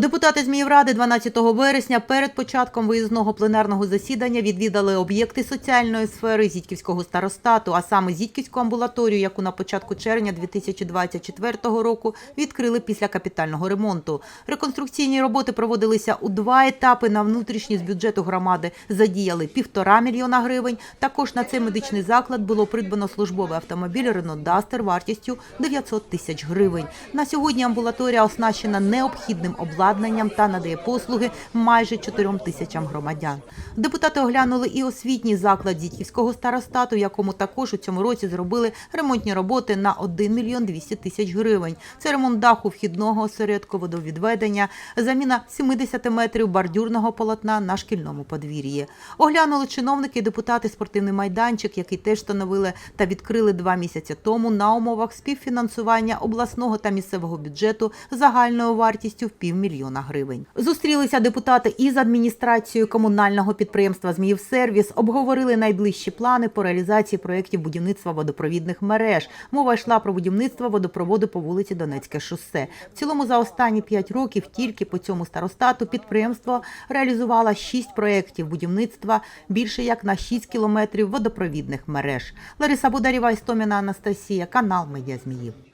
Депутати Зміївради 12 вересня перед початком виїзного пленарного засідання відвідали об'єкти соціальної сфери Зітьківського старостату, а саме Зітьківську амбулаторію, яку на початку червня 2024 року відкрили після капітального ремонту. Реконструкційні роботи проводилися у два етапи. На внутрішні з бюджету громади задіяли півтора мільйона гривень. Також на цей медичний заклад було придбано службовий автомобіль Renault Duster вартістю 900 тисяч гривень. На сьогодні амбулаторія оснащена необхідним обладнанням та надає послуги майже 4 тисячам громадян. Депутати оглянули і освітній заклад Зітьківського старостату, якому також у цьому році зробили ремонтні роботи на 1 мільйон 200 тисяч гривень. Це ремонт даху вхідного осередку водовідведення, заміна 70 метрів бордюрного полотна на шкільному подвір'ї. Оглянули чиновники і депутати спортивний майданчик, який теж встановили та відкрили два місяці тому на умовах співфінансування обласного та місцевого бюджету загальною вартістю в півмільйона гривень. Зустрілися депутати із адміністрацією комунального підприємства Зміївсервіс, обговорили найближчі плани по реалізації проєктів будівництва водопровідних мереж. Мова йшла про будівництво водопроводу по вулиці Донецьке шосе. В цілому за останні п'ять років тільки по цьому старостату підприємство реалізувало шість проєктів будівництва більше як на 6 кілометрів водопровідних мереж. Лариса Бударєва, Істоміна Анастасія, канал Медіа Зміїв.